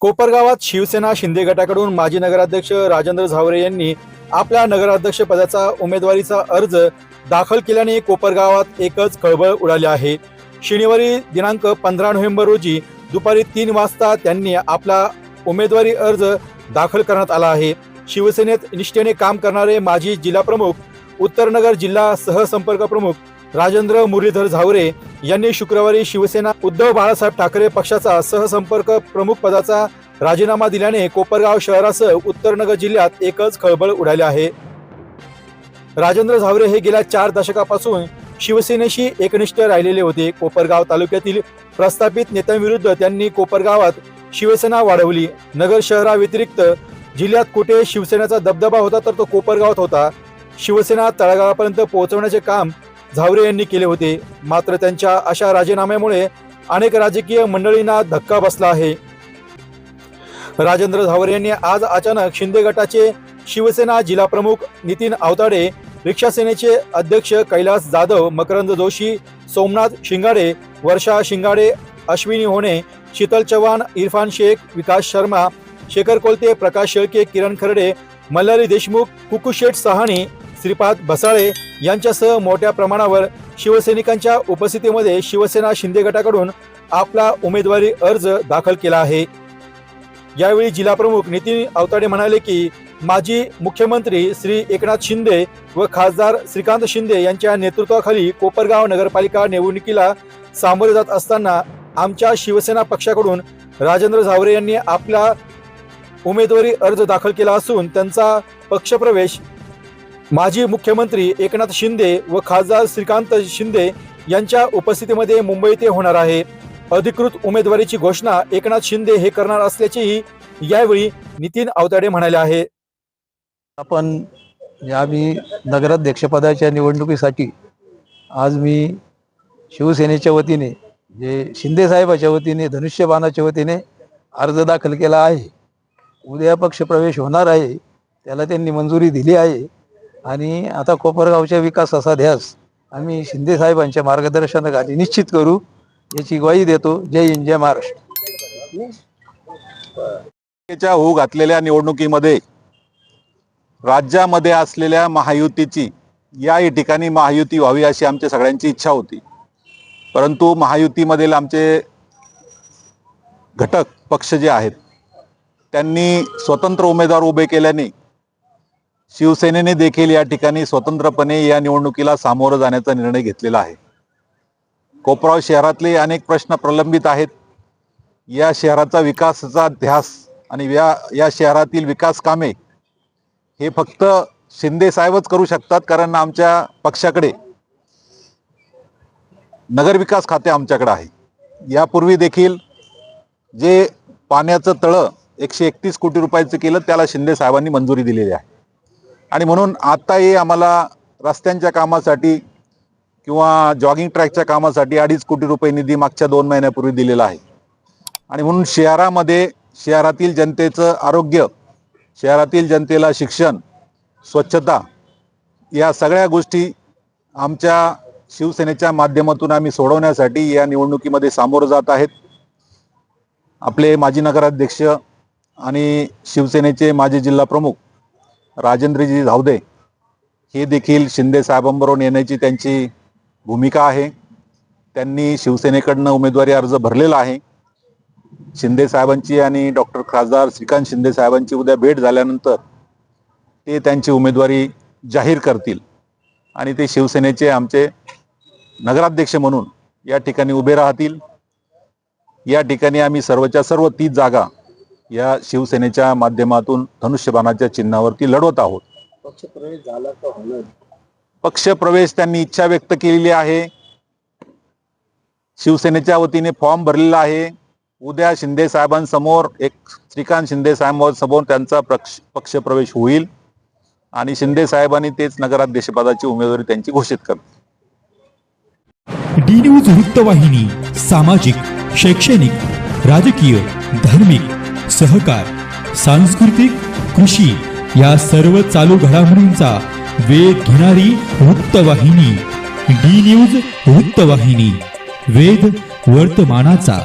कोपरगावात शिवसेना शिंदे गटाकडून माजी नगराध्यक्ष राजेंद्र झावरे यांनी आपल्या नगराध्यक्ष पदाचा उमेदवारीचा अर्ज दाखल केल्याने कोपरगावात एकच खळबळ उडाली आहे. शनिवारी दिनांक पंधरा नोव्हेंबर रोजी दुपारी तीन वाजता त्यांनी आपला उमेदवारी अर्ज दाखल करण्यात आला आहे. शिवसेनेत निष्ठेने काम करणारे माजी जिल्हा प्रमुख उत्तरनगर जिल्हा सहसंपर्क प्रमुख राजेंद्र मुरलीधर झावरे यांनी शुक्रवारी शिवसेना उद्धव बाळासाहेब ठाकरे पक्षाचा सहसंपर्क प्रमुख पदाचा राजीनामा दिल्याने कोपरगाव शहरासह उत्तरनगर जिल्ह्यात एकच खळबळ उडाली आहे. राजेंद्र झावरे हे गेल्या चार दशकापासून शिवसेनेशी एकनिष्ठ राहिलेले होते. कोपरगाव तालुक्यातील प्रस्थापित नेत्यांविरुद्ध त्यांनी कोपरगावात शिवसेना वाढवली. नगर शहराव्यतिरिक्त जिल्ह्यात कुठे शिवसेनेचा दबदबा होता तर तो कोपरगावात होता. शिवसेना तळागाळापर्यंत पोहोचवण्याचे काम झावरे यांनी केले होते. मात्र त्यांच्या अशा राजीनाम्यामुळे अनेक राजकीय मंडळींना धक्का बसला आहे. राजेंद्र झावरे यांनी आज अचानक शिंदे गटाचे शिवसेना जिल्हा प्रमुख नितीन आवताडे रिक्षा सेनेचे अध्यक्ष कैलास जाधव मकरंद जोशी सोमनाथ शिंगाडे वर्षा शिंगाडे अश्विनी होणे शीतल चव्हाण इरफान शेख विकास शर्मा शेखर कोलते प्रकाश शेळके किरण खर्डे मल्हारी देशमुख कुकुशेठ सहाणी श्रीपाद भसाळे यांच्यासह मोठ्या प्रमाणावर शिवसैनिकांच्या उपस्थितीमध्ये शिवसेना शिंदे गटाकडून आपला उमेदवारी अर्ज दाखल केला आहे. यावेळी जिल्हाप्रमुख नितीन अवताडे म्हणाले की माजी मुख्यमंत्री श्री एकनाथ शिंदे व खासदार श्रीकांत शिंदे यांच्या नेतृत्वाखाली कोपरगाव नगरपालिका निवडणुकीला सामोरे जात असताना आमच्या शिवसेना पक्षाकडून राजेंद्र झावरे यांनी आपला उमेदवारी अर्ज दाखल केला असून त्यांचा पक्षप्रवेश माजी मुख्यमंत्री एकनाथ शिंदे व खासदार श्रीकांत शिंदे यांच्या उपस्थितीमध्ये मुंबई ते होणार आहे. अधिकृत उमेदवारीची घोषणा एकनाथ शिंदे हे करणार असल्याचेही यावेळी नितीन आवताडे म्हणाले आहे. आपण या मी नगराध्यक्षपदाच्या निवडणुकीसाठी आज मी शिवसेनेच्या वतीने जे शिंदे साहेबाच्या वतीने धनुष्यबाणाच्या वतीने अर्ज दाखल केला आहे. उद्या पक्षप्रवेश होणार आहे. त्याला त्यांनी मंजुरी दिली आहे. आणि आता कोपरगावच्या विकास असा ध्यास आम्ही शिंदे साहेबांच्या मार्गदर्शनाखाली निश्चित करू याची ग्वाही देतो. जय हिंद जय महाराष्ट्र. होऊ घातलेल्या निवडणुकीमध्ये राज्यामध्ये असलेल्या महायुतीची या ठिकाणी महायुती व्हावी अशी आमच्या सगळ्यांची इच्छा होती. परंतु महायुतीमधील आमचे घटक पक्ष जे आहेत त्यांनी स्वतंत्र उमेदवार उभे केल्याने शिवसेनेने देखील या ठिकाणी स्वतंत्रपणे या निवडणुकीला सामोरं जाण्याचा निर्णय घेतलेला आहे. कोपराव शहरातले अनेक प्रश्न प्रलंबित आहेत. या शहराचा विकासाचा ध्यास आणि या या शहरातील विकास कामे हे फक्त शिंदे साहेबच करू शकतात कारण आमच्या पक्षाकडे नगरविकास खाते आमच्याकडे आहे. यापूर्वी देखील जे पाण्याचं तळं एकशे एकतीस कोटी रुपयाचं केलं त्याला शिंदे साहेबांनी मंजुरी दिलेली आहे. आणि म्हणून आत्ताही आम्हाला रस्त्यांच्या कामासाठी किंवा जॉगिंग ट्रॅकच्या कामासाठी अडीच कोटी रुपये निधी मागच्या दोन महिन्यापूर्वी दिलेला आहे. आणि म्हणून शहरामध्ये शहरातील जनतेचं आरोग्य शहरातील जनतेला शिक्षण स्वच्छता या सगळ्या गोष्टी आमच्या शिवसेनेच्या माध्यमातून आम्ही सोडवण्यासाठी या निवडणुकीमध्ये सामोरं जात आहेत. आपले माजी नगराध्यक्ष आणि शिवसेनेचे माजी जिल्हा प्रमुख राजेंद्रजी धावदे हे देखील शिंदे साहेबांबरोबर येण्याची त्यांची भूमिका आहे. त्यांनी शिवसेनेकडनं उमेदवारी अर्ज भरलेला आहे. शिंदे साहेबांची आणि डॉक्टर खासदार श्रीकांत शिंदे साहेबांची उद्या भेट झाल्यानंतर ते त्यांची उमेदवारी जाहीर करतील. आणि ते शिवसेनेचे आमचे नगराध्यक्ष म्हणून या ठिकाणी उभे राहतील. या ठिकाणी आम्ही सर्वच्या सर्व तीच जागा या शिवसेनेच्या माध्यमातून धनुष्यबाणाच्या चिन्हावरती लढवत आहोत. पक्षप्रवेश त्यांनी इच्छा व्यक्त केलेली आहे. शिवसेनेच्या वतीने फॉर्म भरलेला आहे. उद्या शिंदे साहेबांसमोर एक श्रीकांत शिंदे साहेबांसमोर त्यांचा पक्ष पक्षप्रवेश होईल आणि शिंदे साहेबांनी तेच नगराध्यक्षपदाची उमेदवारी त्यांची घोषित करतील डी न्यूज वृत्तवाहिनी सामाजिक शैक्षणिक राजकीय धार्मिक. सहकार सांस्कृतिक कृषी या सर्व चालू घडामोडींचा वेध घेणारी वृत्तवाहिनी डी न्यूज वृत्तवाहिनी वेध वर्तमानाचा.